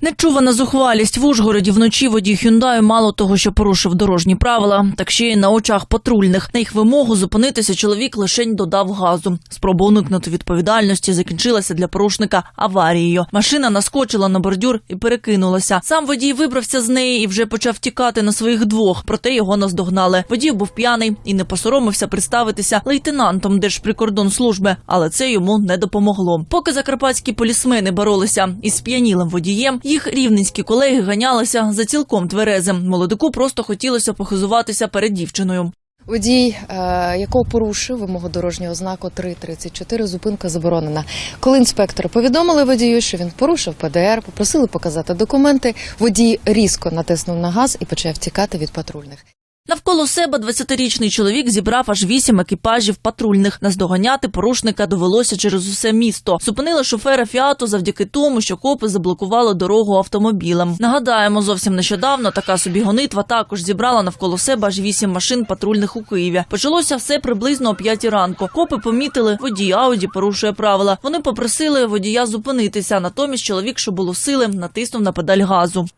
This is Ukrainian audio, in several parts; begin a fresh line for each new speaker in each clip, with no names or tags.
Нечувана зухвалість в Ужгороді вночі водій Хюндаю мало того, що порушив дорожні правила, так ще й на очах патрульних. На їх вимогу зупинитися чоловік лишень додав газу. Спроба уникнути відповідальності закінчилася для порушника аварією. Машина наскочила на бордюр і перекинулася. Сам водій вибрався з неї і вже почав тікати на своїх двох, проте його наздогнали. Водій був п'яний і не посоромився представитися лейтенантом Держприкордонслужби, але це йому не допомогло. Поки закарпатські полісмени боролися із сп'янілим водієм, їх рівненські колеги ганялися за цілком тверезим. Молодику просто хотілося похизуватися перед дівчиною.
Водій, е, якого порушив вимогу дорожнього знаку 3.34, зупинка заборонена. Коли інспектори повідомили водію, що він порушив ПДР, попросили показати документи, водій різко натиснув на газ і почав тікати від патрульних.
Навколо себе 20-річний чоловік зібрав аж вісім екіпажів патрульних. Наздоганяти порушника довелося через усе місто. Зупинили шофера фіату завдяки тому, що копи заблокували дорогу автомобілем. Нагадаємо, зовсім нещодавно така собі гонитва також зібрала навколо себе аж вісім машин патрульних у Києві. Почалося все приблизно о п'ятій ранку. Копи помітили, водій Ауді порушує правила. Вони попросили водія зупинитися. Натомість чоловік, що було сили, натиснув на педаль газу.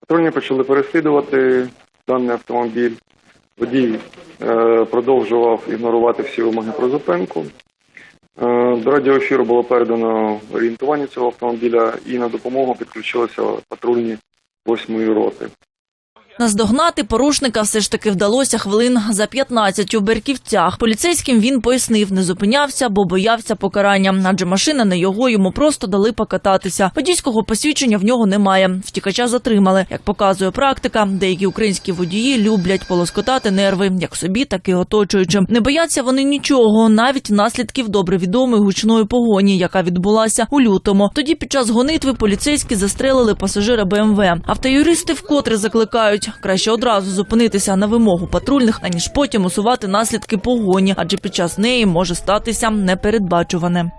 Патрульні почали переслідувати даний автомобіль. Водій е, продовжував ігнорувати всі вимоги про зупинку. Е, до радіоефіру було передано орієнтування цього автомобіля і на допомогу підключилися патрульні восьмої роти.
Наздогнати порушника все ж таки вдалося хвилин за 15 у Берківцях. Поліцейським він пояснив, не зупинявся, бо боявся покарання, адже машина не його, йому просто дали покататися. Водійського посвідчення в нього немає. Втікача затримали. Як показує практика, деякі українські водії люблять полоскотати нерви, як собі, так і оточуючим. Не бояться вони нічого, навіть наслідків добре відомої гучної погоні, яка відбулася у лютому. Тоді під час гонитви поліцейські застрелили пасажира БМВ. Автоюристи вкотре закликають краще одразу зупинитися на вимогу патрульних, аніж потім усувати наслідки погоні, адже під час неї може статися непередбачуване.